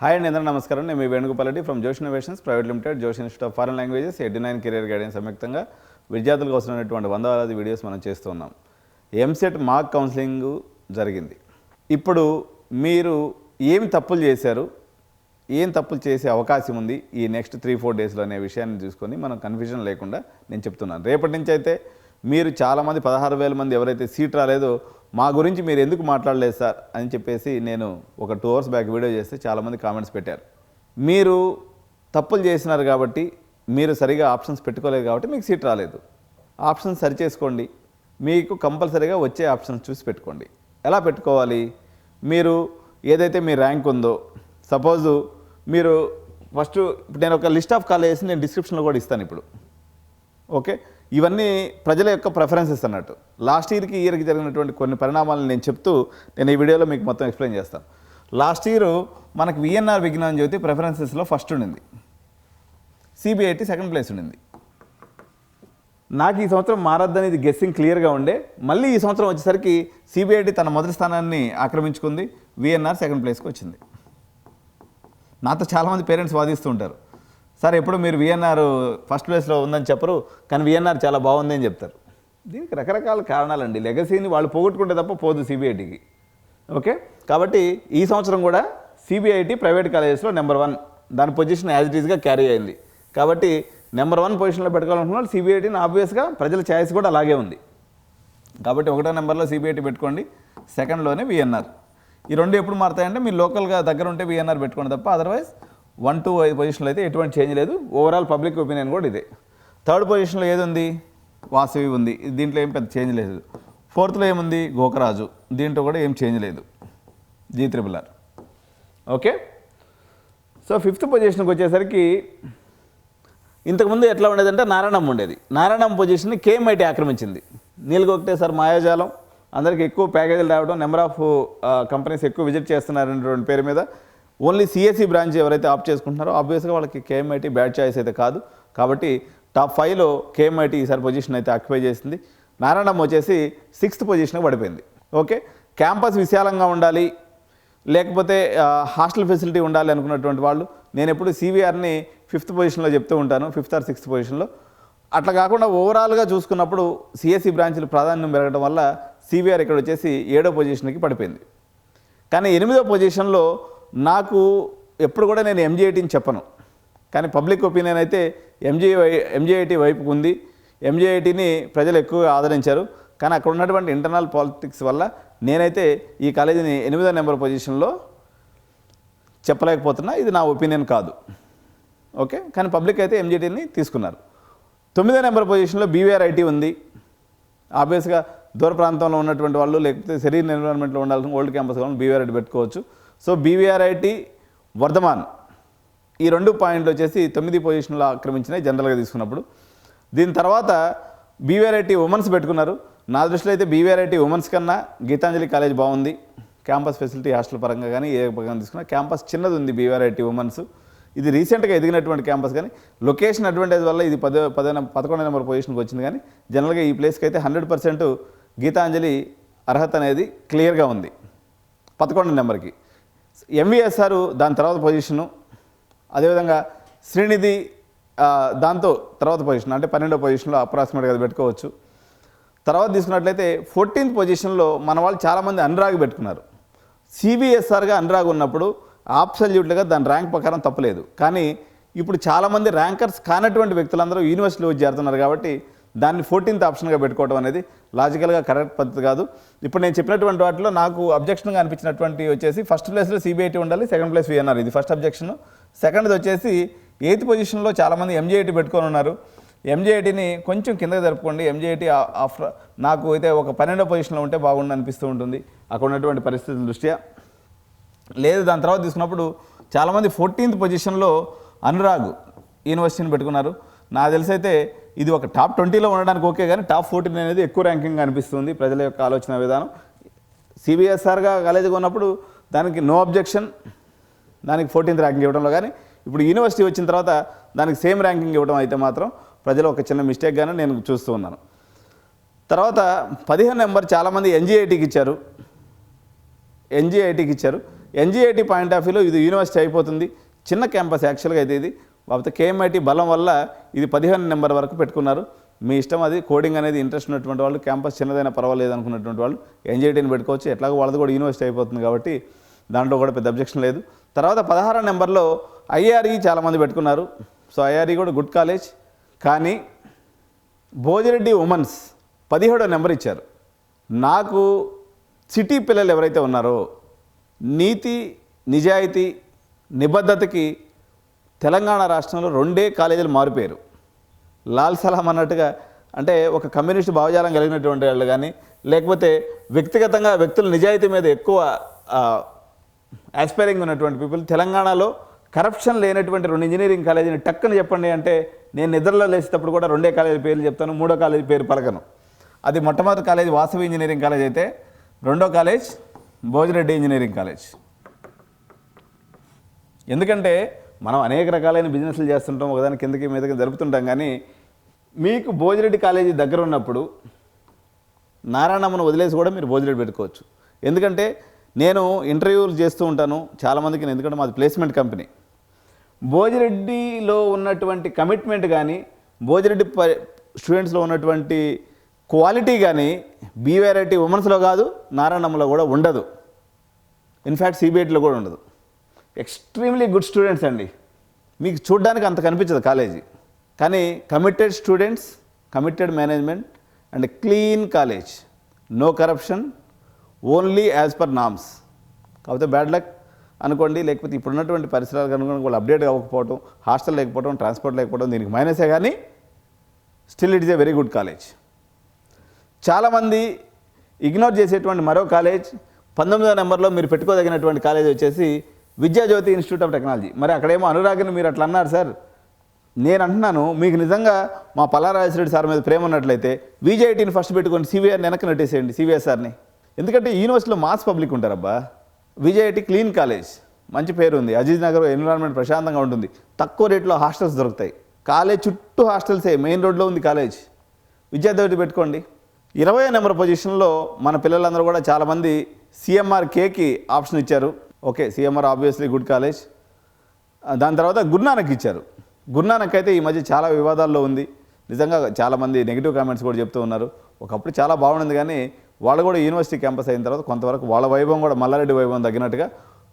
Hi అండి అందరూ నమస్కారం. నేను మీ Venugopal Reddy from Josh innovations private limited Josh institute of foreign languages eighty nine career guidance సంయుక్తంగా విద్యార్థులకు అవసరమైనటువంటి వందలాది వీడియోస్ మనం చేస్తున్నాం ఎంసెట్ మాక్ కౌన్సిలింగ్ జరిగింది. ఇప్పుడు మీరు ఏమి తప్పులు చేశారు? ఏం తప్పులు చేసే అవకాశం ఉంది? ఈ నెక్స్ట్ త్రీ ఫోర్ డేస్లో అనే విషయాన్ని చూసుకొని మనం కన్ఫ్యూజన్ లేకుండా నేను చెప్తున్నాను. రేపటి నుంచి అయితే మీరు చాలామంది పదహారు వేల మంది ఎవరైతే సీట్ రాలేదో మా గురించి మీరు ఎందుకు మాట్లాడలేదు సార్ అని చెప్పేసి నేను ఒక టూ అవర్స్ బ్యాక్ వీడియో చేస్తే చాలామంది కామెంట్స్ పెట్టారు. మీరు తప్పులు చేసినారు కాబట్టి మీరు సరిగా ఆప్షన్స్ పెట్టుకోలేదు కాబట్టి మీకు సీట్ రాలేదు. ఆప్షన్స్ సరి చేసుకోండి. మీకు కంపల్సరీగా వచ్చే ఆప్షన్స్ చూసి పెట్టుకోండి. ఎలా పెట్టుకోవాలి? మీరు ఏదైతే మీ ర్యాంక్ ఉందో సపోజు మీరు ఫస్ట్ ఇప్పుడు నేను ఒక లిస్ట్ ఆఫ్ కాలేజెస్ నేను డిస్క్రిప్షన్లో కూడా ఇస్తాను ఇప్పుడు. ఓకే? ఇవన్నీ ప్రజల యొక్క ప్రిఫరెన్సెస్ అన్నట్టు. లాస్ట్ ఇయర్కి ఇయర్కి జరిగినటువంటి కొన్ని పరిణామాలను నేను చెప్తూ నేను ఈ వీడియోలో మీకు మొత్తం ఎక్స్ప్లెయిన్ చేస్తాను. లాస్ట్ ఇయర్ మనకు విఎన్ఆర్ విజ్ఞాన్ జ్యోతి ప్రిఫరెన్సెస్లో ఫస్ట్ ఉండింది. సిబిఐటి సెకండ్ ప్లేస్ ఉండింది. నాకు ఈ సంవత్సరం మారద్దని ఇది గెస్సింగ్ క్లియర్గా ఉండే. మళ్ళీ ఈ సంవత్సరం వచ్చేసరికి సిబిఐటి తన మొదటి స్థానాన్ని ఆక్రమించుకుంది. విఎన్ఆర్ సెకండ్ ప్లేస్కి వచ్చింది. నాతో చాలామంది పేరెంట్స్ వాదిస్తూ ఉంటారు. సార్ ఎప్పుడు మీరు విఎన్ఆర్ ఫస్ట్ ప్లేస్లో ఉందని చెప్పరు కానీ విఎన్ఆర్ చాలా బాగుంది అని చెప్తారు. దీనికి రకరకాల కారణాలండి. లెగసీని వాళ్ళు పోగొట్టుకుంటే తప్ప పోదు సిబిఐటికి ఓకే? కాబట్టి ఈ సంవత్సరం కూడా సిబిఐటి ప్రైవేట్ కాలేజెస్లో నెంబర్ వన్ దాని పొజిషన్ యాజ్ ఇట్ ఈస్గా క్యారీ అయింది. కాబట్టి నెంబర్ వన్ పొజిషన్లో పెట్టుకోవాలనుకున్న సిబిఐటిని ఆబ్వియస్గా ప్రజల ఛాయిస్ కూడా అలాగే ఉంది. కాబట్టి ఒకటో నెంబర్లో సిబిఐటి పెట్టుకోండి. సెకండ్లోనే విఎన్ఆర్ ఈ రెండు ఎప్పుడు మారుతాయంటే మీరు లోకల్గా దగ్గర ఉంటే విఎన్ఆర్ పెట్టుకోండి తప్ప అదర్వైజ్ వన్ టూ ఐదు పొజిషన్లో అయితే ఎటువంటి చేంజ్ లేదు. ఓవరాల్ పబ్లిక్ ఒపీనియన్ కూడా ఇదే. థర్డ్ పొజిషన్లో ఏది ఉంది వాసవి ఉంది. దీంట్లో ఏం పెద్ద చేంజ్ లేదు. ఫోర్త్లో ఏముంది? గోకరాజు. దీంట్లో కూడా ఏం చేంజ్ లేదు. G triple R okay so fifth పొజిషన్కి వచ్చేసరికి ఇంతకుముందు ఎట్లా ఉండేదంటే నారాయణం ఉండేది. నారాయణం పొజిషన్ని కేఎంఐటి ఆక్రమించింది. నీళ్ళకి ఒకటే సార్ మాయాజాలం. అందరికి ఎక్కువ ప్యాకేజీలు రావడం నెంబర్ ఆఫ్ కంపెనీస్ ఎక్కువ విజిట్ చేస్తున్నారనేటువంటి పేరు మీద ఓన్లీ సిఎస్సి బ్రాంచ్ ఎవరైతే ఆప్ చేసుకుంటున్నారో ఆబ్వియస్గా వాళ్ళకి కేఎంఐటి బ్యాడ్ చాయిస్ అయితే కాదు. కాబట్టి టాప్ ఫైవ్లో కేఎంఐటి ఈసారి పొజిషన్ అయితే ఆక్యుపై చేసింది. నారాయణమ్మ వచ్చేసి సిక్స్త్ పొజిషన్కి పడిపోయింది. ఓకే? క్యాంపస్ విశాలంగా ఉండాలి. లేకపోతే హాస్టల్ ఫెసిలిటీ ఉండాలి అనుకున్నటువంటి వాళ్ళు నేను ఎప్పుడు సివిఆర్ని ఫిఫ్త్ పొజిషన్లో చెప్తూ ఉంటాను ఫిఫ్త్ ఆర్ సిక్స్త్ పొజిషన్లో అట్లా కాకుండా ఓవరాల్గా చూసుకున్నప్పుడు సిఎస్సి బ్రాంచ్లు ప్రాధాన్యం పెరగడం వల్ల సివిఆర్ ఇక్కడ వచ్చేసి ఏడో పొజిషన్కి పడిపోయింది. కానీ ఎనిమిదో పొజిషన్లో నాకు ఎప్పుడు కూడా నేను ఎంజీఐటీని చెప్పను. కానీ పబ్లిక్ ఒపీనియన్ అయితే ఎంజీ ఎంజీఐటీ వైపుకు ఉంది. ఎంజీఐటీని ప్రజలు ఎక్కువగా ఆదరించారు. కానీ అక్కడ ఉన్నటువంటి ఇంటర్నల్ పాలిటిక్స్ వల్ల నేనైతే ఈ కాలేజీని ఎనిమిదో నెంబర్ పొజిషన్లో చెప్పలేకపోతున్నా. ఇది నా ఒపీనియన్ కాదు. ఓకే? కానీ పబ్లిక్ అయితే ఎంజీటీని తీసుకున్నారు. తొమ్మిదో నెంబర్ పొజిషన్లో బీవీఆర్ఐటీ ఉంది. ఆబ్వియస్గా దూర ప్రాంతంలో ఉన్నటువంటి వాళ్ళు లేకపోతే శరీర ఎన్విరాన్మెంట్లో ఉండాల్సిన ఓల్డ్ క్యాంపస్ కావాలి బీవీఆర్ఐటీ పెట్టుకోవచ్చు. So BVRIT Vardhaman. ఈ రెండు పాయింట్లు వచ్చేసి తొమ్మిది పొజిషన్లు ఆక్రమించినాయి జనరల్గా తీసుకున్నప్పుడు. దీని తర్వాత బీవీఆర్ఐటి ఉమెన్స్ పెట్టుకున్నారు. నా దృష్టిలో అయితే బీవీఆర్ఐటి ఉమెన్స్ కన్నా గీతాంజలి కాలేజ్ బాగుంది. క్యాంపస్ ఫెసిలిటీ హాస్టల్ పరంగా కానీ ఏ పరంగా తీసుకున్నా క్యాంపస్ చిన్నది ఉంది బీవీఆర్ఐటీ ఉమెన్స్ ఇది రీసెంట్గా ఎదిగినటువంటి క్యాంపస్ కానీ లొకేషన్ అడ్వాంటేజ్ వల్ల ఇది పదో పదో నెం- పదకొండో నెంబర్ పొజిషన్కి వచ్చింది కానీ జనరల్గా ఈ ప్లేస్కి అయితే హండ్రెడ్ పర్సెంట్ గీతాంజలి అర్హత అనేది క్లియర్గా ఉంది. పదకొండు నెంబర్కి. ఎంవిఎస్ఆర్ దాని తర్వాత పొజిషను అదేవిధంగా శ్రీనిధి దాంతో తర్వాత పొజిషన్ అంటే పన్నెండో పొజిషన్లో అప్రాక్సిమేట్గా అది పెట్టుకోవచ్చు. తర్వాత తీసుకున్నట్లయితే ఫోర్టీన్త్ పొజిషన్లో మన వాళ్ళు చాలామంది అనురాగ్ పెట్టుకున్నారు. సిబిఎస్ఆర్గా అనురాగ్ ఉన్నప్పుడు ఆబ్సల్యూట్గా దాని ర్యాంక్ ప్రకారం తప్పలేదు. కానీ ఇప్పుడు చాలామంది ర్యాంకర్స్ కానటువంటి వ్యక్తులందరూ యూనివర్సిటీలో చేరుతున్నారు కాబట్టి దాన్ని ఫోర్టీన్త్ ఆప్షన్గా పెట్టుకోవడం అనేది లాజికల్గా కరెక్ట్ పద్ధతి కాదు. ఇప్పుడు నేను చెప్పినటువంటి వాటిలో నాకు అబ్జెక్షన్గా అనిపించినటువంటి వచ్చేసి ఫస్ట్ ప్లేస్లో సిబిఐటి ఉండాలి సెకండ్ ప్లేస్ విఎన్ఆర్ ఇది ఫస్ట్ అబ్జెక్షన్. సెకండ్ది వచ్చేసి ఎయిత్ పొజిషన్లో చాలామంది ఎంజేఐటి పెట్టుకొని ఉన్నారు. ఎంజేఐటీని కొంచెం కిందకి జరుపుకోండి. ఎంజేఐటీ ఆఫ్టర్ నాకు అయితే ఒక పన్నెండో పొజిషన్లో ఉంటే బాగుండు అనిపిస్తూ ఉంటుంది. అక్కడ ఉన్నటువంటి పరిస్థితుల దృష్ట్యా. లేదు దాని తర్వాత తీసుకున్నప్పుడు చాలామంది ఫోర్టీన్త్ పొజిషన్లో అనురాగ్ యూనివర్సిటీని పెట్టుకున్నారు. నాకు తెలిసి అయితే ఇది ఒక టాప్ ట్వంటీలో ఉండడానికి ఓకే కానీ టాప్ ఫోర్టీన్ అనేది ఎక్కువ ర్యాంకింగ్ అనిపిస్తుంది ప్రజల యొక్క ఆలోచన విధానం. సిబిఎస్ఆర్గా కాలేజీగా ఉన్నప్పుడు దానికి నో అబ్జెక్షన్ దానికి ఫోర్టీన్త్ ర్యాంకింగ్ ఇవ్వడంలో కానీ ఇప్పుడు యూనివర్సిటీ వచ్చిన తర్వాత దానికి సేమ్ ర్యాంకింగ్ ఇవ్వడం అయితే మాత్రం ప్రజలు ఒక చిన్న మిస్టేక్గానే నేను చూస్తూ ఉన్నాను. తర్వాత పదిహేను నెంబర్ చాలామంది ఎన్జిఐటికి ఇచ్చారు. ఎన్జిఐటికి ఇచ్చారు. ఎన్జీఐటీ పాయింట్ ఆఫ్ వ్యూలో ఇది యూనివర్సిటీ అయిపోతుంది. చిన్న క్యాంపస్ యాక్చువల్గా అయితే ఇది. కాకపోతే కేఎంఐటీ బలం వల్ల ఇది పదిహేను నెంబర్ వరకు పెట్టుకున్నారు. మీ ఇష్టం అది కోడింగ్ అనేది ఇంట్రెస్ట్ ఉన్నటువంటి వాళ్ళు క్యాంపస్ చిన్నదైనా పర్వాలేదు అనుకున్నటువంటి వాళ్ళు ఎన్జీఐటీని పెట్టుకోవచ్చు. ఎట్లాగో వాళ్ళది కూడా యూనివర్సిటీ అయిపోతుంది కాబట్టి దాంట్లో కూడా పెద్ద అబ్జెక్షన్ లేదు. తర్వాత పదహారో నెంబర్లో ఐఆర్ఈ చాలామంది పెట్టుకున్నారు. సో ఐఆర్ఈ కూడా గుడ్ కాలేజ్ కానీ భోజిరెడ్డి ఉమెన్స్ పదిహేడో నెంబర్ ఇచ్చారు. నాకు సిటీ పిల్లలు ఎవరైతే ఉన్నారో నీతి నిజాయితీ నిబద్ధతకి తెలంగాణ రాష్ట్రంలో రెండే కాలేజీలు మారిపోయారు. లాల్ సలాం అన్నట్టుగా అంటే ఒక కమ్యూనిస్ట్ భావజాలం కలిగినటువంటి వాళ్ళు కానీ లేకపోతే వ్యక్తిగతంగా వ్యక్తుల నిజాయితీ మీద ఎక్కువ యాస్పైరింగ్ ఉన్నటువంటి పీపుల్ తెలంగాణలో కరప్షన్ లేనటువంటి రెండు ఇంజనీరింగ్ కాలేజీని టక్కుని చెప్పండి అంటే నేను నిద్రలో లేచేటప్పుడు కూడా రెండే కాలేజీ పేర్లు చెప్తాను మూడో కాలేజీ పేరు పలకను. అది మొట్టమొదటి కాలేజ్ వాసవి ఇంజనీరింగ్ కాలేజ్ అయితే రెండో కాలేజ్ భోజిరెడ్డి ఇంజనీరింగ్ కాలేజ్ ఎందుకంటే మనం అనేక రకాలైన బిజినెస్లు చేస్తుంటాం ఒకదాని కిందకి మీదకి జరుపుతుంటాం కానీ మీకు భోజిరెడ్డి కాలేజీ దగ్గర ఉన్నప్పుడు నారాయణమ్మను వదిలేసి కూడా మీరు భోజిరెడ్డి పెట్టుకోవచ్చు. ఎందుకంటే నేను ఇంటర్వ్యూలు చేస్తూ ఉంటాను చాలామందికి నేను ఎందుకంటే మాది ప్లేస్మెంట్ కంపెనీ. భోజిరెడ్డిలో ఉన్నటువంటి కమిట్మెంట్ కానీ భోజిరెడ్డి ప స్టూడెంట్స్లో ఉన్నటువంటి క్వాలిటీ కానీ బీ వెరైటీ ఉమెన్స్లో కాదు నారాయణమ్మలో కూడా ఉండదు. ఇన్ఫ్యాక్ట్ సిబిఐటీలో కూడా ఉండదు. ఎక్స్ట్రీమ్లీ గుడ్ స్టూడెంట్స్ అండి. మీకు చూడడానికి అంత కనిపించదు కాలేజీ. కానీ committed students committed management and clean college. No corruption only as per norms. కాకపోతే బ్యాడ్ లక్ అనుకోండి లేకపోతే ఇప్పుడున్నటువంటి పరిసరాలకు అనుగుణంగా వాళ్ళు అప్డేట్ అవ్వకపోవడం హాస్టల్ లేకపోవడం ట్రాన్స్పోర్ట్ లేకపోవడం దీనికి మైనసే కానీ still it is a very good college. చాలామంది ఇగ్నోర్ చేసేటువంటి మరో కాలేజ్ పంతొమ్మిదో నెంబర్లో మీరు పెట్టుకోదగినటువంటి కాలేజ్ వచ్చేసి విద్యాజ్యోతి ఇన్స్టిట్యూట్ ఆఫ్ టెక్నాలజీ. మరి అక్కడేమో అనురాగ్ని మీరు అట్లా అన్నారు సార్. నేను అంటున్నాను మీకు నిజంగా మా పల్లారాజశ్రెడ్డి సార్ మీద ప్రేమ ఉన్నట్లయితే విజేఐటీని ఫస్ట్ పెట్టుకొని సివిఆర్ని వెనక్కి నట్టేసేయండి సివిఎస్ఆర్ని ఎందుకంటే యూనివర్సిటీలో mass public ఉంటారబ్బా. Vijaya IT clean college. మంచి పేరు ఉంది. అజీజ్ నగర్ ఎన్విరాన్మెంట్ ప్రశాంతంగా ఉంటుంది. తక్కువ రేట్లో హాస్టల్స్ దొరుకుతాయి. కాలేజ్ చుట్టూ హాస్టల్సే మెయిన్ రోడ్లో ఉంది కాలేజ్. విద్యార్థి పెట్టుకోండి. ఇరవై నెంబర్ పొజిషన్లో మన పిల్లలందరూ కూడా చాలామంది సిఎంఆర్కేకి ఆప్షన్ ఇచ్చారు. Okay CMR obviously good college దాని తర్వాత గురునానక్ ఇచ్చారు. గురునానక్ అయితే ఈ మధ్య చాలా వివాదాల్లో ఉంది. నిజంగా చాలామంది నెగిటివ్ కామెంట్స్ కూడా చెప్తూ ఉన్నారు. ఒకప్పుడు చాలా బాగుంది కానీ వాళ్ళు కూడా యూనివర్సిటీ క్యాంపస్ అయిన తర్వాత కొంతవరకు వాళ్ళ వైభవం కూడా మల్లారెడ్డి వైభవం తగ్గినట్టుగా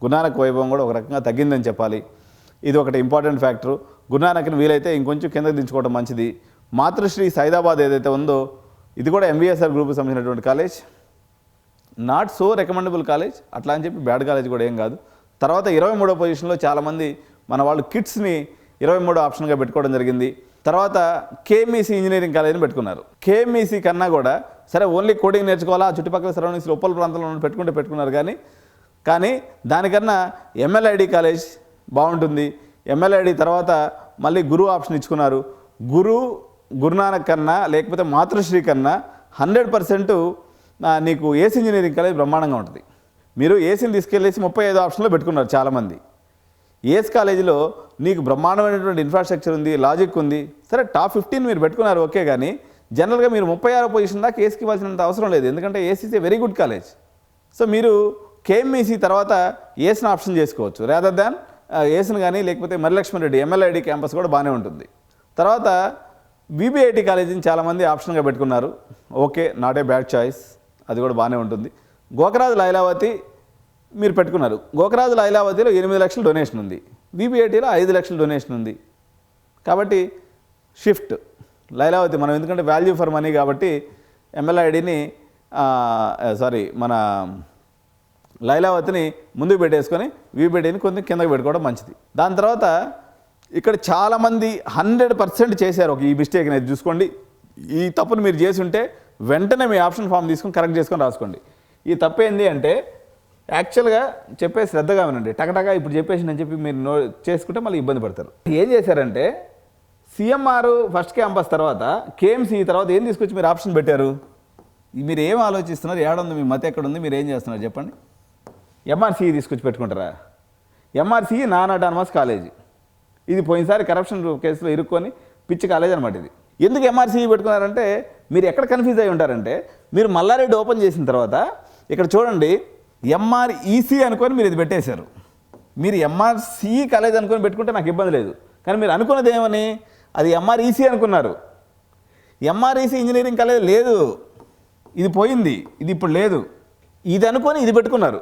గురునానక్ వైభవం కూడా ఒక రకంగా తగ్గిందని చెప్పాలి. ఇది ఒకటి ఇంపార్టెంట్ ఫ్యాక్టరు గురునానక్ని వీలైతే ఇంకొంచెం కిందకి దించుకోవడం మంచిది. మాతృశ్రీ సైదాబాద్ ఏదైతే ఉందో ఇది కూడా ఎంబీఎస్ఆర్ గ్రూప్కి సంబంధించినటువంటి college not so recommendable college అట్లా అని చెప్పి బ్యాడ్ కాలేజ్ కూడా ఏం కాదు. తర్వాత ఇరవై మూడో పొజిషన్లో చాలామంది మన వాళ్ళు కిడ్స్ని ఇరవై మూడో ఆప్షన్గా పెట్టుకోవడం జరిగింది. తర్వాత కేఎంఈసీ ఇంజనీరింగ్ కాలేజీని పెట్టుకున్నారు. కేఎంఈసీ కన్నా కూడా సరే ఓన్లీ కోడింగ్ నేర్చుకోవాలా? ఆ చుట్టుపక్కల సరౌండింగ్స్లో ఉప్పల ప్రాంతంలో పెట్టుకుంటే పెట్టుకున్నారు కానీ కానీ దానికన్నా ఎంఎల్ఐడి కాలేజ్ బాగుంటుంది. ఎంఎల్ఐడి తర్వాత మళ్ళీ గురు ఆప్షన్ ఇచ్చుకున్నారు. గురు గురునానక్ కన్నా లేకపోతే మాతృశ్రీ కన్నా హండ్రెడ్ పర్సెంట్ నీకు ఏసీ ఇంజనీరింగ్ కాలేజ్ బ్రహ్మాండంగా ఉంటుంది. మీరు ఏసీని తీసుకెళ్ళేసి ముప్పై ఐదు ఆప్షన్లో పెట్టుకున్నారు చాలామంది. ఏఎస్ కాలేజీలో నీకు బ్రహ్మాండమైనటువంటి ఇన్ఫ్రాస్ట్రక్చర్ ఉంది లాజిక్ ఉంది సరే టాప్ ఫిఫ్టీన్ మీరు పెట్టుకున్నారు ఓకే కానీ జనరల్గా మీరు ముప్పై ఆరో పొజిషన్ దాకా ఏసీకి ఇవ్వాల్సినంత అవసరం లేదు ఎందుకంటే ACC very good college so మీరు కేఎంఈసీ తర్వాత ఏసీని ఆప్షన్ చేసుకోవచ్చు రేదర్ దాన్ ఏసీని కానీ లేకపోతే మరిలక్ష్మణ్ రెడ్డి ఎమ్మెల్యేడి క్యాంపస్ కూడా బాగానే ఉంటుంది. తర్వాత బీబీఐటి కాలేజీని చాలామంది ఆప్షన్గా పెట్టుకున్నారు. Okay not a bad choice అది కూడా బాగానే ఉంటుంది. గోకరాజు లైలావతి మీరు పెట్టుకున్నారు. గోకరాజు లైలావతిలో ఎనిమిది లక్షల డొనేషన్ ఉంది. బీబీఐటీలో ఐదు లక్షల డొనేషన్ ఉంది. కాబట్టి షిఫ్ట్. లైలావతి మనం ఎందుకంటే వాల్యూ ఫర్ మనీ కాబట్టి ఎంఎల్ఐడిని సారీ మన లైలావతిని ముందుకు పెట్టేసుకొని వీబీఐటీని కొంచెం కిందకి పెట్టుకోవడం మంచిది. దాని తర్వాత ఇక్కడ చాలామంది హండ్రెడ్ పర్సెంట్ చేశారు. ఒక ఈ మిస్టేక్ అనేది చూసుకోండి. ఈ తప్పును మీరు చేసి ఉంటే వెంటనే మీ ఆప్షన్ ఫామ్ తీసుకొని కరెక్ట్ చేసుకొని రాసుకోండి. ఈ తప్పు ఏంది అంటే యాక్చువల్గా చెప్పే శ్రద్ధగా వినండి. టకటగా ఇప్పుడు చెప్పేసి చెప్పి మీరు నో చేసుకుంటే మళ్ళీ ఇబ్బంది పడతారు. ఏం చేశారంటే సీఎంఆర్ ఫస్ట్ క్యాంపస్ తర్వాత కేఎంసీ తర్వాత ఏం తీసుకొచ్చి మీరు ఆప్షన్ పెట్టారు? మీరు ఏం ఆలోచిస్తున్నారు? ఏడుంది మీ మత ఎక్కడ ఉంది మీరు ఏం చేస్తున్నారు? చెప్పండి. ఎంఆర్సీ తీసుకొచ్చి పెట్టుకుంటారా? MRC non autonomous college. ఇది పోయినసారి కరప్షన్ కేసులో ఇరుక్కొని పిచ్చి కాలేజ్ అనమాట ఇది. ఎందుకు ఎంఆర్సీ పెట్టుకున్నారంటే మీరు ఎక్కడ కన్ఫ్యూజ్ అయి ఉంటారంటే మీరు మల్లారెడ్డి ఓపెన్ చేసిన తర్వాత ఇక్కడ చూడండి ఎంఆర్ఈసీ అనుకొని మీరు ఇది పెట్టేశారు. మీరు ఎంఆర్సీ కాలేజ్ అనుకొని పెట్టుకుంటే నాకు ఇబ్బంది లేదు. కానీ మీరు అనుకున్నది ఏమని? అది ఎంఆర్ఈసీ అనుకున్నారు. ఎంఆర్ఈసీ ఇంజనీరింగ్ కాలేజ్ లేదు. ఇది పోయింది. ఇది ఇప్పుడు లేదు. ఇది అనుకొని ఇది పెట్టుకున్నారు.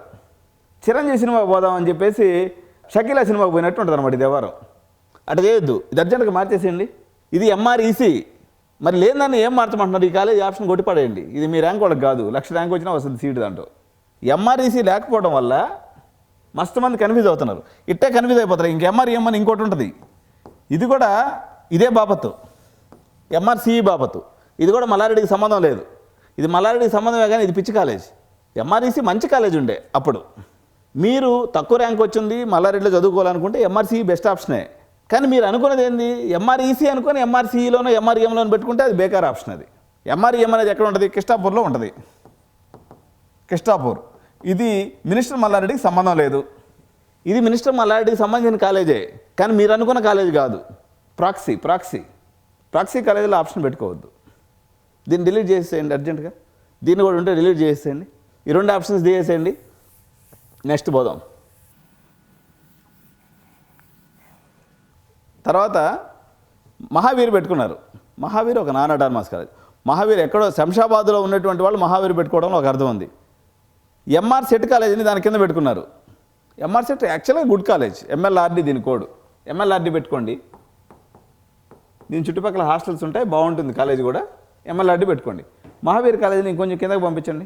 చిరంజీవి సినిమాకి పోదాం అని చెప్పేసి షకీలా సినిమాకి పోయినట్టు ఉంటుంది అనమాట ఇది ఎవరు అటు చేయొద్దు. ఇది అర్జెంట్గా మార్చేసేయండి ఇది ఎంఆర్ఈసీ మరి లేదని ఏం మార్చమంటున్నారు? ఈ కాలేజ్ ఆప్షన్ కొట్టిపడేయండి. ఇది మీ ర్యాంక్ వాళ్ళకి కాదు. లక్ష ర్యాంక్ వచ్చినా వస్తుంది సీటు దాంట్లో. ఎంఆర్ఈసీ లేకపోవడం వల్ల మస్తు మంది కన్ఫ్యూజ్ అవుతున్నారు. ఇట్టే కన్ఫ్యూజ్ అయిపోతారు. ఇంక ఎంఆర్ఈఎం అని ఇంకోటి ఉంటుంది. ఇది కూడా ఇదే బాపత్తు. ఎంఆర్సిఈ బాపత్తు. ఇది కూడా మల్లారెడ్డికి సంబంధం లేదు. ఇది మల్లారెడ్డికి సంబంధమే కానీ ఇది పిచ్చి కాలేజ్. ఎంఆర్ఈసీ మంచి కాలేజ్ ఉండే అప్పుడు. మీరు తక్కువ ర్యాంక్ వచ్చింది మల్లారెడ్డిలో చదువుకోవాలనుకుంటే ఎంఆర్సీ బెస్ట్ ఆప్షనే కానీ మీరు అనుకున్నది ఏంది? ఎంఆర్ఈసీ అనుకుని ఎంఆర్సీఈలోనో ఎంఆర్ఈఎంలోనో పెట్టుకుంటే అది బేకార్ ఆప్షన్ అది. ఎంఆర్ఈఎం అనేది ఎక్కడ ఉంటుంది? కిష్టాపూర్లో ఉంటుంది. కిష్టాపూర్. ఇది మినిస్టర్ మల్లారెడ్డికి సంబంధం లేదు. ఇది మినిస్టర్ మల్లారెడ్డికి సంబంధించిన కాలేజే. కానీ మీరు అనుకున్న కాలేజ్ కాదు. Proxy proxy. ప్రాక్సీ కాలేజీలో ఆప్షన్ పెట్టుకోవద్దు. దీన్ని డిలీట్ చేసేయండి అర్జెంటుగా. దీన్ని కూడా ఉంటే డిలీట్ చేసేయండి. ఈ రెండు ఆప్షన్స్ తీసేయండి నెక్స్ట్ పోదాం తర్వాత మహావీర్ పెట్టుకున్నారు. మహావీర్ ఒక నాన్ అటానమస్ కాలేజ్. మహావీర్ ఎక్కడో శంషాబాద్లో ఉన్నటువంటి వాళ్ళు మహావీర్ పెట్టుకోవడంలో ఒక అర్థం ఉంది. ఎంఆర్ సెట్ కాలేజీని దాని కింద పెట్టుకున్నారు. ఎంఆర్ సెట్ యాక్చువల్గా గుడ్ కాలేజ్. ఎంఎల్ఆర్డి దీని కోడ్. ఎంఎల్ఆర్డి పెట్టుకోండి. దీని చుట్టుపక్కల హాస్టల్స్ ఉంటాయి బాగుంటుంది కాలేజ్ కూడా. ఎంఎల్ఆర్డి పెట్టుకోండి. మహావీర్ కాలేజీని ఇంకొంచెం కిందకి పంపించండి.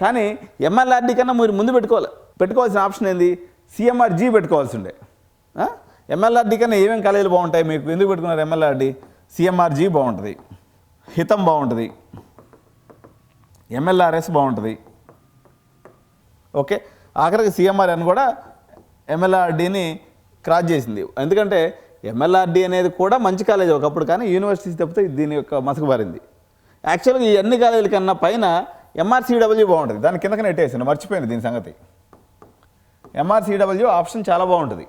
కానీ ఎంఎల్ఆర్డి కన్నా మీరు ముందు పెట్టుకోవాలి. పెట్టుకోవాల్సిన ఆప్షన్ ఏంది? సిఎంఆర్ జీ పెట్టుకోవాల్సి ఉండే. ఎంఎల్ఆర్డి కన్నా ఏమేమి కాలేజీలు బాగుంటాయి? మీకు ఎందుకు పెట్టుకున్నారు ఎంఎల్ఆర్డి సిఎంఆర్జీ బాగుంటుంది. హితం బాగుంటుంది. ఎంఎల్ఆర్ఎస్ బాగుంటుంది. ఓకే? ఆఖరికి సిఎంఆర్ఎన్ కూడా ఎంఎల్ఆర్డీని క్రాస్ చేసింది. ఎందుకంటే ఎంఎల్ఆర్డీ అనేది కూడా మంచి కాలేజ్ ఒకప్పుడు కానీ యూనివర్సిటీ తప్పితే దీని యొక్క మసకబారింది యాక్చువల్గా ఈ అన్ని కాలేజీల కన్నా పైన ఎంఆర్సీడబ్ల్యూ బాగుంటుంది. దాని కిందకి నెట్టేసాను మర్చిపోయింది దీని సంగతి. ఎంఆర్సీడబ్ల్యూ ఆప్షన్ చాలా బాగుంటుంది.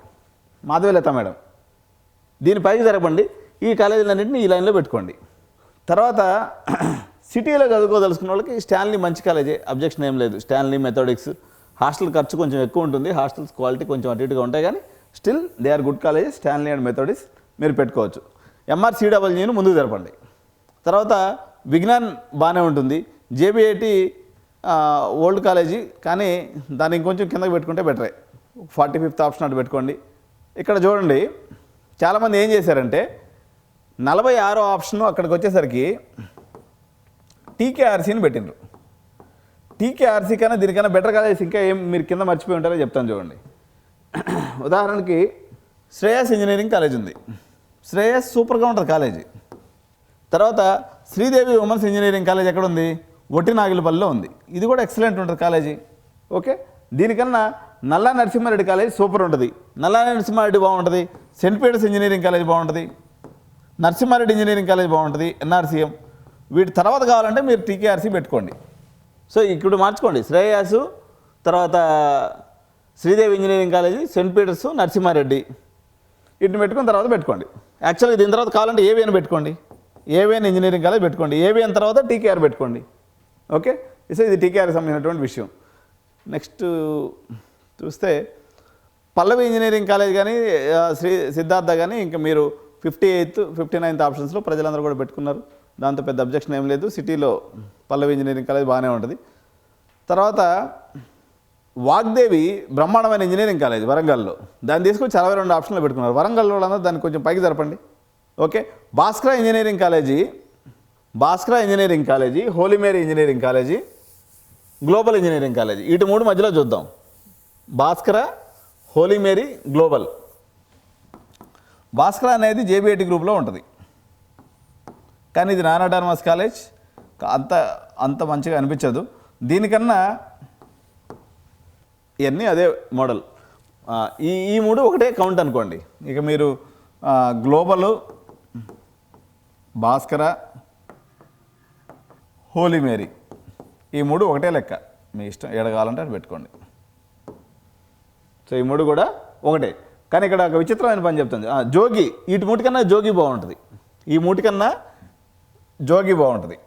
మాధవీలత మేడం. దీని పైకి జరపండి ఈ కాలేజీలన్నింటినీ ఈ లైన్లో పెట్టుకోండి. తర్వాత సిటీలో చదువుకోదలుచుకున్న వాళ్ళకి స్టాన్లీ మంచి కాలేజే అబ్జెక్షన్ ఏం లేదు. స్టాన్లీ మెథోడిక్స్ హాస్టల్ ఖర్చు కొంచెం ఎక్కువ ఉంటుంది హాస్టల్స్ క్వాలిటీ కొంచెం అటు ఇటుగా ఉంటాయి కానీ still they are good colleges Stanley and Methodist మీరు పెట్టుకోవచ్చు. ఎంఆర్సీడబ్ల్యూని ముందుకు జరపండి. తర్వాత విజ్ఞాన్ బాగానే ఉంటుంది జేబీఐటి ఓల్డ్ కాలేజీ కానీ దాన్ని ఇంకొంచెం కిందకి పెట్టుకుంటే బెటరే. ఫార్టీ ఫిఫ్త్ ఆప్షన్ అటు పెట్టుకోండి. ఇక్కడ చూడండి చాలామంది ఏం చేశారంటే నలభై ఆరో ఆప్షన్ అక్కడికి వచ్చేసరికి టీకేఆర్సీని పెట్టిండ్రు. టీకేఆర్సీ కన్నా దీనికన్నా బెటర్ కాలేజ్ ఇంకా ఏం మీరు కింద మర్చిపోయి ఉంటారో చెప్తాను చూడండి. ఉదాహరణకి శ్రేయస్ ఇంజనీరింగ్ కాలేజ్ ఉంది. శ్రేయస్ సూపర్గా ఉంటుంది కాలేజీ. తర్వాత శ్రీదేవి ఉమెన్స్ ఇంజనీరింగ్ కాలేజ్ ఎక్కడ ఉంది? ఒట్టి నాగిలపల్లిలో ఉంది. ఇది కూడా ఎక్సలెంట్ ఉంటుంది కాలేజీ. ఓకే? దీనికన్నా నల్లా నరసింహారెడ్డి కాలేజ్ సూపర్ ఉంటుంది. నల్లా నరసింహారెడ్డి బాగుంటుంది. సెంట్ పీటర్స్ ఇంజనీరింగ్ కాలేజ్ బాగుంటుంది. నరసింహారెడ్డి ఇంజనీరింగ్ కాలేజ్ బాగుంటుంది ఎన్ఆర్సీఎం. వీటి తర్వాత కావాలంటే మీరు టీకేఆర్సీ పెట్టుకోండి. సో ఇక్కడ మార్చుకోండి. శ్రేయాసు తర్వాత Sridevi engineering college saint Peter's Narasimha Reddy. వీటిని పెట్టుకున్న తర్వాత పెట్టుకోండి. యాక్చువల్గా దీని తర్వాత కావాలంటే ఏవిఎన్ పెట్టుకోండి. ఏవిఎన్ ఇంజనీరింగ్ కాలేజ్ పెట్టుకోండి. ఏవిఎన్ తర్వాత టీకేఆర్ పెట్టుకోండి. ఓకే? సో ఇది టీకేఆర్కి సంబంధించినటువంటి విషయం. నెక్స్ట్ చూస్తే పల్లవి ఇంజనీరింగ్ కాలేజ్ కానీ శ్రీ సిద్ధార్థ కానీ ఇంకా మీరు ఫిఫ్టీ ఎయిత్ ఫిఫ్టీ నైన్త్ ఆప్షన్స్లో ప్రజలందరూ కూడా పెట్టుకున్నారు. దాంతో పెద్ద అబ్జెక్షన్ ఏం లేదు. సిటీలో పల్లవి ఇంజనీరింగ్ కాలేజ్ బాగానే ఉంటుంది. తర్వాత వాగ్దేవి బ్రహ్మాండమైన ఇంజనీరింగ్ కాలేజ్ వరంగల్లో. దాన్ని తీసుకొచ్చి అరవై రెండు ఆప్షన్లు పెట్టుకున్నారు. వరంగల్లో వాళ్ళందరూ దాన్ని కొంచెం పైకి జరపండి. Okay? Bhaskara engineering college Bhaskara engineering college Holy Mary engineering college global engineering college. వీటి మూడు మధ్యలో చూద్దాం. భాస్కర హోలీమేరీ గ్లోబల్. భాస్కర అనేది జేబీఐటి గ్రూప్లో ఉంటుంది. కానీ ఇది నాన్ అటానమస్ కాలేజ్ అంత అంత మంచిగా అనిపించదు. దీనికన్నా ఇవన్నీ అదే మోడల్. ఈ ఈ మూడు ఒకటే కౌంట్ అనుకోండి. ఇక మీరు గ్లోబలు భాస్కర హోలీ మేరీ. ఈ మూడు ఒకటే లెక్క. మీ ఇష్టం ఎడగాలంటే అది పెట్టుకోండి. సో ఈ మూడు కూడా ఒకటే. కానీ ఇక్కడ ఒక విచిత్రమైన పని చెప్తుంది. జోగి వీటి మూటి కన్నా జోగి బాగుంటుంది. ఈ మూటి కన్నా జోగి బాగుంటుంది.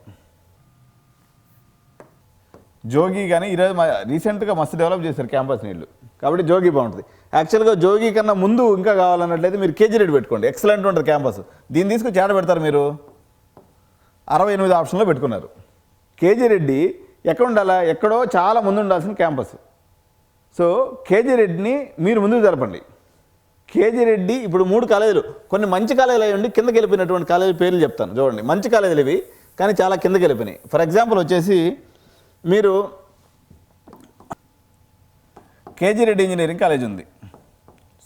జోగి కానీ ఈరోజు మా రీసెంట్గా మస్తు డెవలప్ చేశారు క్యాంపస్ నీళ్ళు కాబట్టి జోగి బాగుంటుంది. యాక్చువల్గా జోగి కన్నా ముందు ఇంకా కావాలన్నట్లయితే మీరు కేజీ రెడ్డి పెట్టుకోండి. ఎక్సలెంట్ ఉంటుంది క్యాంపస్ దీన్ని తీసుకుని ఏడ పెడతారు మీరు? అరవై ఎనిమిది ఆప్షన్లో పెట్టుకున్నారు. కేజీ రెడ్డి ఎక్కడ ఉండాలా? ఎక్కడో చాలా ముందు ఉండాల్సిన క్యాంపస్ సో కేజీ రెడ్డిని మీరు ముందుకు జరపండి కేజీ రెడ్డి ఇప్పుడు మూడు కాలేజీలు కొన్ని మంచి కాలేజీలు అయ్యి ఉండి కిందకి వెళ్ళిపోయినటువంటి కాలేజీ పేర్లు చెప్తాను. చూడండి మంచి కాలేజీలు ఇవి కానీ చాలా కిందకి వెళ్ళిపోయినాయి. ఫర్ ఎగ్జాంపుల్ వచ్చేసి మీరు కేజీ రెడ్డి ఇంజనీరింగ్ కాలేజ్ ఉంది.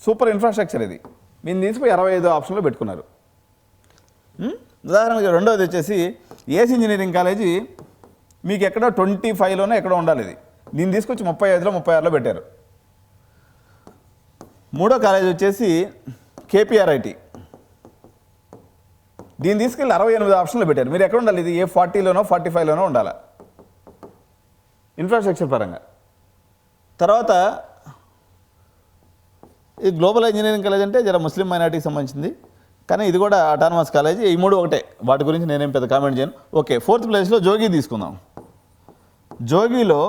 సూపర్ ఇన్ఫ్రాస్ట్రక్చర్ ఇది. మీరు తీసుకుపోయి అరవై ఐదు ఆప్షన్లో పెట్టుకున్నారు. ఉం? ఉదాహరణకి రెండోది వచ్చేసి ఏసీ ఇంజనీరింగ్ కాలేజీ మీకు ఎక్కడో ట్వంటీ ఫైవ్లోనే ఎక్కడో ఉండాలి ఇది. దీన్ని తీసుకొచ్చి ముప్పై ఐదులో ముప్పై ఆరులో పెట్టారు. మూడో కాలేజ్ వచ్చేసి కేపీఆర్ఐటి దీన్ని తీసుకెళ్ళి అరవై ఎనిమిది ఆప్షన్లో పెట్టారు. మీరు ఎక్కడ ఉండాలి? ఇది ఏ ఫార్టీలోనో ఫార్టీ ఫైవ్లోనో ఉండాలి? ఇన్ఫ్రాస్ట్రక్చర్ పరంగా. తర్వాత ఇది గ్లోబల్ ఇంజనీరింగ్ కాలేజ్ అంటే జర ముస్లిం మైనార్టీకి సంబంధించింది. కానీ ఇది కూడా అటానమస్ కాలేజ్ ఈ మూడు ఒకటే. వాటి గురించి నేనేం పెద్ద కామెంట్ చేయను. ఓకే ఫోర్త్ ప్లేస్లో జోగి తీసుకుందాం. జోగిలో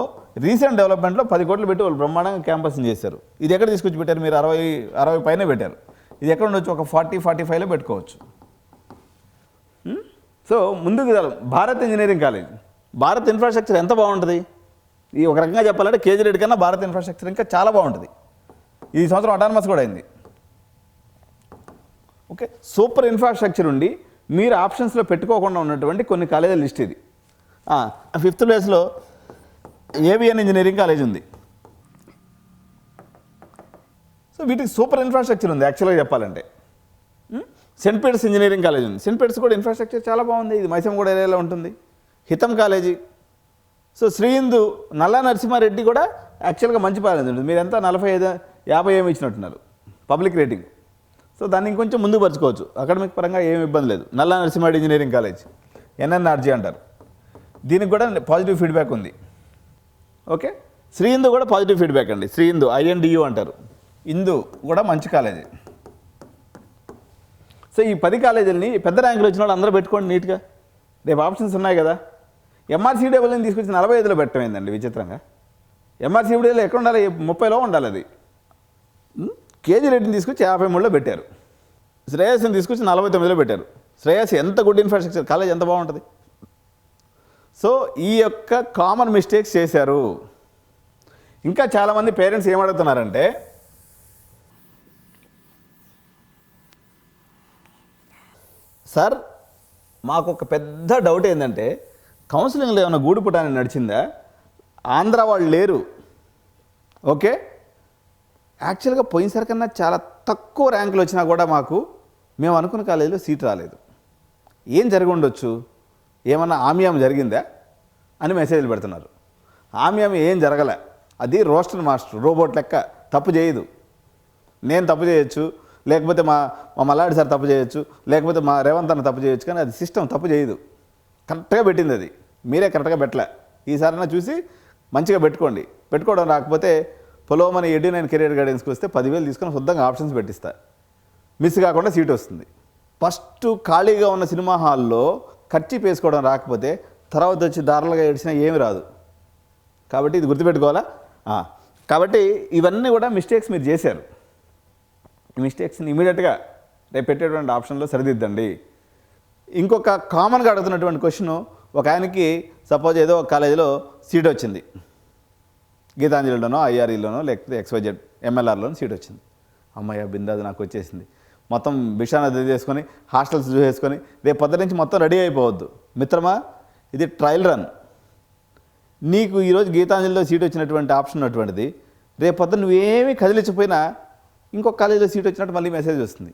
రీసెంట్ డెవలప్మెంట్లో పది కోట్లు పెట్టి వాళ్ళు బ్రహ్మాండంగా క్యాంపస్ని చేశారు. ఇది ఎక్కడ తీసుకొచ్చి పెట్టారు? మీరు అరవై అరవై పైన పెట్టారు. ఇది ఎక్కడ ఉండొచ్చు? ఒక ఫార్టీ ఫార్టీ ఫైవ్లో పెట్టుకోవచ్చు. సో ముందుకు Bharat engineering college. Bharat infrastructure ఎంత బాగుంటుంది? ఈ ఒక రకంగా చెప్పాలంటే కేజీ రెడ్డి కన్నా భారత్ ఇన్ఫ్రాస్ట్రక్చర్ ఇంకా చాలా బాగుంటుంది. ఈ సంవత్సరం అటానమస్ కూడా అయింది. ఓకే? సూపర్ ఇన్ఫ్రాస్ట్రక్చర్ ఉండి మీరు ఆప్షన్స్లో పెట్టుకోకుండా ఉన్నటువంటి కొన్ని కాలేజీల లిస్ట్ ఇది. ఫిఫ్త్ ప్లేస్లో ఏవిఎన్ ఇంజనీరింగ్ కాలేజ్ ఉంది. సో వీటికి సూపర్ ఇన్ఫ్రాస్ట్రక్చర్ ఉంది యాక్చువల్గా చెప్పాలంటే? సెంట్ పీటర్స్ ఇంజనీరింగ్ కాలేజ్ ఉంది. సెంట్ పీటర్స్ కూడా ఇన్ఫ్రాస్ట్రక్చర్ చాలా బాగుంది. ఇది మైసమ్మగూడ ఏరియాలో ఉంటుంది. హితం కాలేజీ. సో శ్రీహిందూ నల్లా నరసింహారెడ్డి కూడా యాక్చువల్గా మంచి కాలేజ్ ఉంటుంది మీరు ఎంత నలభై ఐదు యాభై ఏమి ఇచ్చినట్టున్నారు. పబ్లిక్ రేటింగ్ సో దాన్ని ఇంకొంచెం ముందు పరుచుకోవచ్చు. అకాడమిక్ పరంగా ఏమి ఇబ్బంది లేదు. నల్లా నరసింహారెడ్డి ఇంజనీరింగ్ కాలేజ్ ఎన్ఎన్ఆర్జీ అంటారు. దీనికి కూడా పాజిటివ్ ఫీడ్బ్యాక్ ఉంది. ఓకే? శ్రీహిందూ కూడా పాజిటివ్ ఫీడ్బ్యాక్ అండి. శ్రీహిందూ ఐఎన్డియు అంటారు. ఇందు కూడా మంచి కాలేజీ. సో ఈ పది కాలేజీలని పెద్ద ర్యాంకులు వచ్చిన వాళ్ళు అందరూ పెట్టుకోండి నీట్గా. రేపు ఆప్షన్స్ ఉన్నాయి కదా. ఎంఆర్సీడబ్ల్యూని తీసుకొచ్చి నలభై ఐదులో పెట్టమైందండి విచిత్రంగా? ఎంఆర్సీడబ్ల్యూలో ఎక్కడ ఉండాలి? ముప్పైలో ఉండాలి అది. కేజీ రెడ్డిని తీసుకొచ్చి యాభై మూడులో పెట్టారు. శ్రేయస్ని తీసుకొచ్చి నలభై తొమ్మిదిలో పెట్టారు. శ్రేయస్ ఎంత గుడ్ ఇన్ఫ్రాస్ట్రక్చర్ కాలేజ్ ఎంత బాగుంటుంది? సో ఈ యొక్క కామన్ మిస్టేక్స్ చేశారు. ఇంకా చాలామంది పేరెంట్స్ ఏమడుగుతున్నారంటే సార్ మాకు ఒక పెద్ద డౌట్ ఏంటంటే కౌన్సిలింగ్లో ఏమైనా గూడు పుటాన్ని నడిచిందా? ఆంధ్ర వాళ్ళు లేరు. ఓకే? యాక్చువల్గా పోయినసారి కన్నా చాలా తక్కువ ర్యాంకులు వచ్చినా కూడా మాకు మేము అనుకున్న కాలేజీలో సీట్ రాలేదు. ఏం జరిగి ఉండొచ్చు? ఏమన్నా ఆమ్యాం జరిగిందా అని మెసేజ్లు పెడుతున్నారు. ఆమ్యాం ఏం జరగలే. అది రోస్టర్ మాస్టర్ రోబోట్ లెక్క తప్పు చేయదు. నేను తప్పు చేయొచ్చు లేకపోతే మా మా మల్లాడి సార్ తప్పు చేయొచ్చు లేకపోతే మా రేవంత్ అన్న తప్పు చేయొచ్చు కానీ అది సిస్టమ్ తప్పు చేయదు. కరెక్ట్గా పెట్టింది అది. మీరే కరెక్ట్గా పెట్టలే. ఈసారైనా చూసి మంచిగా పెట్టుకోండి. పెట్టుకోవడం రాకపోతే పొలోమని ఎయిటీ నైన్ కెరియర్ గైడెన్స్కి వస్తే పదివేలు తీసుకొని శుద్ధంగా ఆప్షన్స్ పెట్టిస్తా. మిస్ కాకుండా సీట్ వస్తుంది. ఫస్ట్ ఖాళీగా ఉన్న సినిమా హాల్లో ఖర్చు వేసుకోవడం రాకపోతే తర్వాత వచ్చి దారులుగా ఏడిచినా ఏమి రాదు. కాబట్టి ఇది గుర్తుపెట్టుకోవాలా? కాబట్టి ఇవన్నీ కూడా మిస్టేక్స్ మీరు చేశారు. ఈ మిస్టేక్స్ని ఇమీడియట్గా రేపు పెట్టేటువంటి ఆప్షన్లో సరిదిద్దండి. ఇంకొక కామన్గా అడుగుతున్నటువంటి క్వశ్చన్ ఒక ఆయనకి సపోజ్ ఏదో ఒక కాలేజీలో సీట్ వచ్చింది. గీతాంజలిలోనో ఐఆర్ఈలోనో లేకపోతే ఎక్స్వైజెడ్ ఎంఎల్ఆర్లోనో సీట్ వచ్చింది. అమ్మయ్య బిందాది నాకు వచ్చేసింది. మొత్తం బిషానది చేసుకొని హాస్టల్స్ చూసేసుకొని రేపు పొద్దు నుంచి మొత్తం రెడీ అయిపోవద్దు. మిత్రమా ఇది ట్రయల్ రన్ నీకు ఈరోజు గీతాంజలిలో సీట్ వచ్చినటువంటి ఆప్షన్ అటువంటిది రేపు పొద్దున్న నువ్వేమీ కదిలించకపోయినా ఇంకొక కాలేజీలో సీట్ వచ్చినట్టు మళ్ళీ మెసేజ్ వస్తుంది.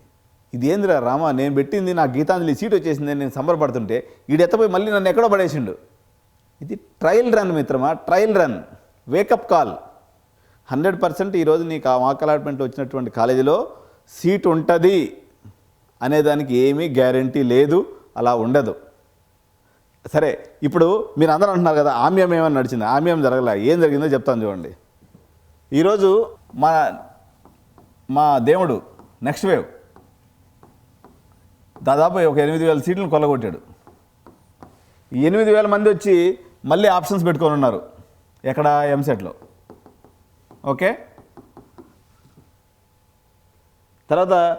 ఇది ఏందిరా రామా నేను పెట్టింది నా గీతాంజలి సీట్ వచ్చేసింది నేను సంబరపడుతుంటే ఈడెత్తపోయి మళ్ళీ నన్ను ఎక్కడో పడేసిండు. ఇది ట్రయల్ రన్ మిత్రమా trial run wake up call hundred percent ఈరోజు నీకు ఆ మాక్ అలాట్మెంట్ వచ్చినటువంటి కాలేజీలో సీట్ ఉంటుంది అనేదానికి ఏమీ గ్యారంటీ లేదు అలా ఉండదు. సరే ఇప్పుడు మీరు అందరూ అంటున్నారు కదా ఆమ్యం ఏమని నడిచింది? ఆమ్యం జరగలే. ఏం జరిగిందో చెప్తాను చూడండి. ఈరోజు మా మా దేవుడు నెక్స్ట్ వేవ్ దాదాపు ఒక ఎనిమిది వేల సీట్లను కొల్లగొట్టాడు. ఎనిమిది వేల మంది వచ్చి మళ్ళీ ఆప్షన్స్ పెట్టుకొని ఉన్నారు. ఎక్కడ ఎంసెట్లో ఓకే? తర్వాత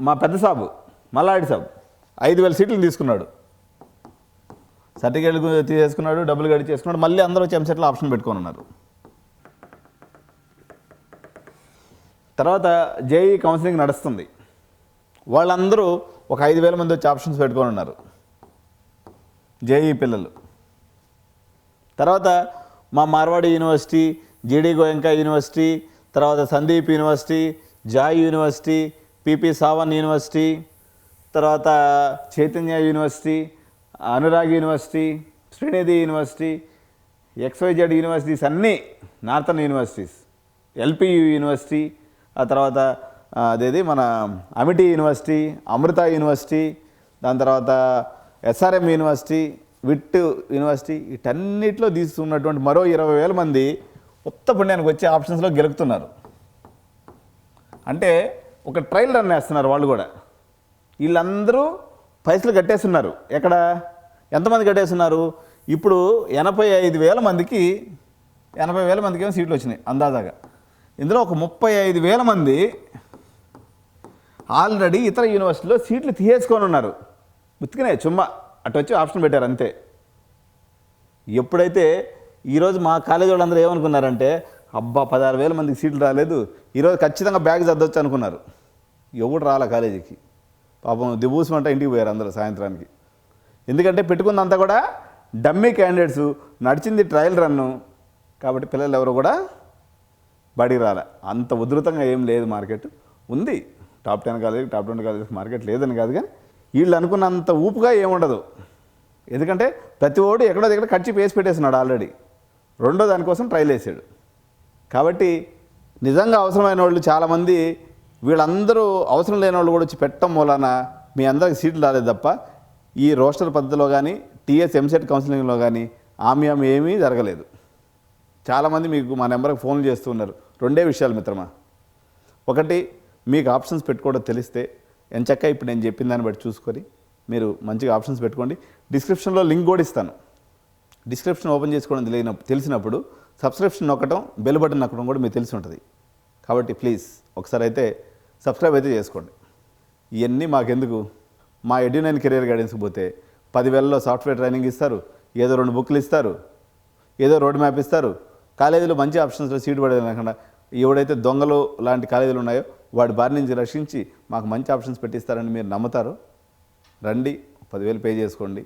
మా పెద్ద సాబు మల్లాడి సాబు ఐదు వేల సీట్లు తీసుకున్నాడు. సర్టిఫికేట్లు తీసేసుకున్నాడు డబ్బులు గడి చేసుకున్నాడు. మళ్ళీ అందరూ వచ్చి ఎంసెట్లో ఆప్షన్ పెట్టుకొని ఉన్నారు. తర్వాత జేఈ కౌన్సిలింగ్ నడుస్తుంది. వాళ్ళందరూ ఒక ఐదు వేల మంది వచ్చి ఆప్షన్స్ పెట్టుకొని ఉన్నారు. జేఈ పిల్లలు. తర్వాత మా మార్వాడి యూనివర్సిటీ జీడీ గోయంకా యూనివర్సిటీ తర్వాత Sandeep university Joy university PP Savan university తర్వాత Chaitanya university Anurag university Sreenidhi university XYZ universities అన్నీ నార్థన్ యూనివర్సిటీస్ ఎల్పియు యూనివర్సిటీ ఆ తర్వాత అదేది మన అమిటి యూనివర్సిటీ అమృత యూనివర్సిటీ దాని తర్వాత ఎస్ఆర్ఎం యూనివర్సిటీ విట్ యూనివర్సిటీ వీటన్నిటిలో తీసుకున్నటువంటి మరో ఇరవై వేల మంది ఉత్త పుణ్యానికి వచ్చే ఆప్షన్స్లో గెలుపుతున్నారు. అంటే ఒక ట్రయల్ రన్ వేస్తున్నారు వాళ్ళు కూడా. వీళ్ళందరూ పైసలు కట్టేస్తున్నారు. ఎక్కడ? ఎంతమంది కట్టేస్తున్నారు? ఇప్పుడు ఎనభై ఐదు వేల మందికి ఎనభై వేల మందికి ఏమో సీట్లు వచ్చినాయి అందాజాగా. ఇందులో ఒక ముప్పై ఐదు వేల మంది ఆల్రెడీ ఇతర యూనివర్సిటీలో సీట్లు తీసేసుకొని ఉన్నారు. ఉతికినాయి చుమ్మా. అటు వచ్చి ఆప్షన్ పెట్టారు అంతే. ఎప్పుడైతే ఈరోజు మా కాలేజీ వాళ్ళందరూ ఏమనుకున్నారంటే అబ్బా పదహారు వేల మందికి సీట్లు రాలేదు. ఈరోజు ఖచ్చితంగా బ్యాగ్ చదవచ్చు అనుకున్నారు. ఎవడు రాలే కాలేజీకి? పాపం దిబూసమంటే ఇంటికి పోయారు అందరూ సాయంత్రానికి. ఎందుకంటే పెట్టుకుందంతా కూడా డమ్మీ క్యాండిడేట్స్ నడిచింది ట్రయల్ రన్ను కాబట్టి పిల్లలు ఎవరు కూడా బడికి రాలే. అంత ఉధృతంగా ఏం లేదు మార్కెట్ ఉంది. Top ten college top twenty college market లేదని కాదు కానీ వీళ్ళు అనుకున్నంత ఊపుగా ఏముండదు ఎందుకంటే ప్రతి ఓడు ఎక్కడో దగ్గర ఖర్చు వేసి పెట్టేస్తున్నాడు ఆల్రెడీ రెండో దానికోసం ట్రైల్ వేసాడు. కాబట్టి నిజంగా అవసరమైన వాళ్ళు చాలామంది వీళ్ళందరూ అవసరం లేని వాళ్ళు కూడా వచ్చి పెట్టడం మూలాన మీ అందరికి సీట్లు రాలేదు తప్ప ఈ రోస్టర్ పద్ధతిలో కానీ టీఎస్ ఎంసెట్ కౌన్సిలింగ్లో కానీ ఆమ్యాం ఏమీ జరగలేదు. చాలామంది మీకు మా నెంబర్కి ఫోన్లు చేస్తూ ఉన్నారు. రెండే విషయాలు మిత్రమా. ఒకటి మీకు ఆప్షన్స్ పెట్టుకోవడం తెలిస్తే ఎంచక్క ఇప్పుడు నేను చెప్పిన దాన్ని బట్టి చూసుకొని మీరు మంచిగా ఆప్షన్స్ పెట్టుకోండి. డిస్క్రిప్షన్లో లింక్ కూడా ఇస్తాను. డిస్క్రిప్షన్ ఓపెన్ చేసుకోవడం తెలియన తెలిసినప్పుడు సబ్స్క్రిప్షన్ నొక్కడం బెల్ బటన్ నొక్కడం కూడా మీకు తెలిసి ఉంటుంది. కాబట్టి ప్లీజ్ ఒకసారి అయితే సబ్స్క్రైబ్ అయితే చేసుకోండి. ఇవన్నీ మాకెందుకు? మా ఎడ్యునైన్ కెరీర్ గైడెన్స్కి పోతే పదివేలలో సాఫ్ట్వేర్ ట్రైనింగ్ ఇస్తారు ఏదో రెండు బుక్లు ఇస్తారు ఏదో రోడ్ మ్యాప్ ఇస్తారు. కాలేజీలో మంచి ఆప్షన్స్లో సీట్ పడేది ఎవడైతే దొంగలు లాంటి కాలేజీలు ఉన్నాయో వాడి బారి నుంచి రక్షించి మాకు మంచి ఆప్షన్స్ పెట్టిస్తారని మీరు నమ్ముతారు రండి పదివేలు పే చేసుకోండి.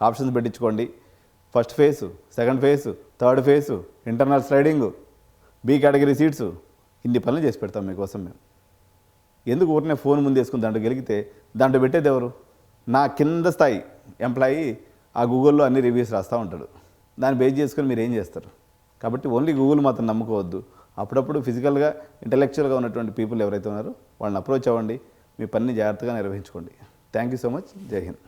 Options పెట్టించుకోండి. First phase second phase third phase internal sliding B category seats ఇన్ని పనులు చేసి పెడతాం మీకోసం మేము. ఎందుకు ఊరినే ఫోన్ ముందు వేసుకుని దాంట్లో గెలిగితే దాంట్లో పెట్టేది ఎవరు? నా కింద స్థాయి ఎంప్లాయీ ఆ గూగుల్లో అన్ని రివ్యూస్ రాస్తూ ఉంటాడు. దాన్ని బేస్ చేసుకొని మీరు ఏం చేస్తారు? కాబట్టి ఓన్లీ గూగుల్ మాత్రం నమ్ముకోవద్దు. అప్పుడప్పుడు ఫిజికల్గా ఇంటలెక్చువల్గా ఉన్నటువంటి పీపుల్ ఎవరైతే ఉన్నారో వాళ్ళని అప్రోచ్ అవ్వండి. మీ పనిని జాగ్రత్తగా నిర్వహించుకోండి. Thank you so much. జై హింద్.